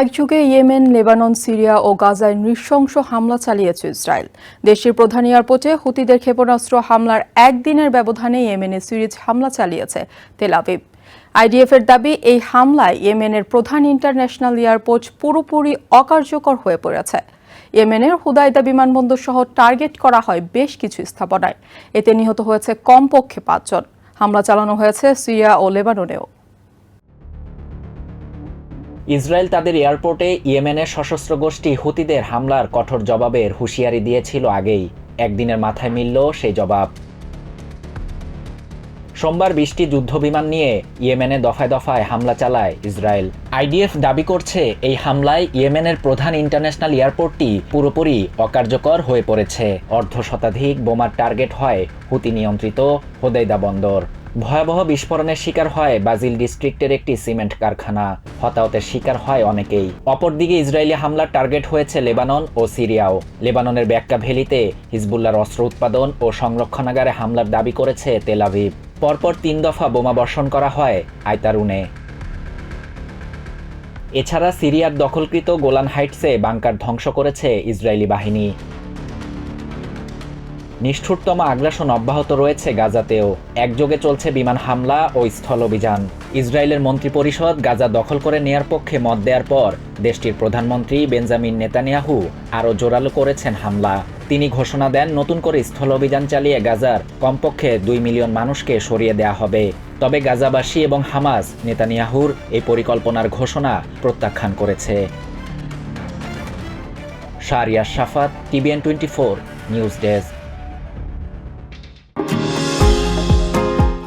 একযুগে Yemen, Lebanon, Syria ও গাজায় নৃশংস হামলা চালিয়েছে ইসরায়েল। দেশটির প্রধান এয়ারপোর্টে হুতিদের ক্ষেপণাস্ত্র হামলার একদিনের ব্যবধানে ইয়েমেনে সিরিজ হামলা চালিয়েছে তেল আবিব আইডিএফের দাবি, এই হামলায় ইয়েমেনের প্রধান ইন্টারন্যাশনাল এয়ারপোর্ট পুরোপুরি অকার্যকর হয়ে পড়েছে। ইয়েমেনের হুদাইদা বিমানবন্দর সহ টার্গেট করা হয় বেশ কিছু স্থাপনায়। এতে নিহত হয়েছে কমপক্ষে পাঁচজন। হামলা চালানো হয়েছে সিরিয়া ও লেবাননেও। ইসরায়েল তাদের এয়ারপোর্টে ইয়েমেনের সশস্ত্র গোষ্ঠী হুতিদের হামলার কঠোর জবাবের হুঁশিয়ারি দিয়েছিল আগেই। একদিনের মাথায় মিলল সেই জবাব। সোমবার বৃষ্টি যুদ্ধবিমান নিয়ে ইয়েমেনে দফায় দফায় হামলা চালায় ইসরায়েল। আইডিএফ দাবি করছে, এই হামলায় ইয়েমেনের প্রধান ইন্টারন্যাশনাল এয়ারপোর্টটি পুরোপুরি অকার্যকর হয়ে পড়েছে। অর্ধ শতাধিক বোমার টার্গেট হয় হুতি নিয়ন্ত্রিত হোদেইদা বন্দর। ভয়াবহ বিস্ফোরণের শিকার হয় বাজিল ডিস্ট্রিক্টের একটি সিমেন্ট কারখানা। হতাহতের শিকার হয় অনেকেই। অপরদিকে ইসরায়েলি হামলার টার্গেট হয়েছে লেবানন ও সিরিয়াও। লেবাননের ব্যাক্কা ভ্যালিতে হিজবুল্লার অস্ত্র উৎপাদন ও সংরক্ষণাগারে হামলার দাবি করেছে তেল আভিভ পরপর তিন দফা বোমা বর্ষণ করা হয় আয়তারুনে। এছাড়া সিরিয়ার দখলকৃত গোলান হাইটসে বাংকার ধ্বংস করেছে ইসরায়েলি বাহিনী। নিষ্ঠুরতম আগ্রাসন অব্যাহত রয়েছে গাজাতেও। একযোগে চলছে বিমান হামলা ও স্থল অভিযান। ইসরায়েলের মন্ত্রিপরিষদ গাজা দখল করে নেয়ার পক্ষে মত দেওয়ার পর দেশটির প্রধানমন্ত্রী বেঞ্জামিন নেতানিয়াহু আরও জোরালো করেছেন হামলা। তিনি ঘোষণা দেন, নতুন করে স্থল অভিযান চালিয়ে গাজার কমপক্ষে দুই মিলিয়ন মানুষকে সরিয়ে দেয়া হবে। তবে গাজাবাসী এবং হামাস নেতানিয়াহুর এই পরিকল্পনার ঘোষণা প্রত্যাখ্যান করেছে। Shariya Shafat, TVN twenty four, news desk.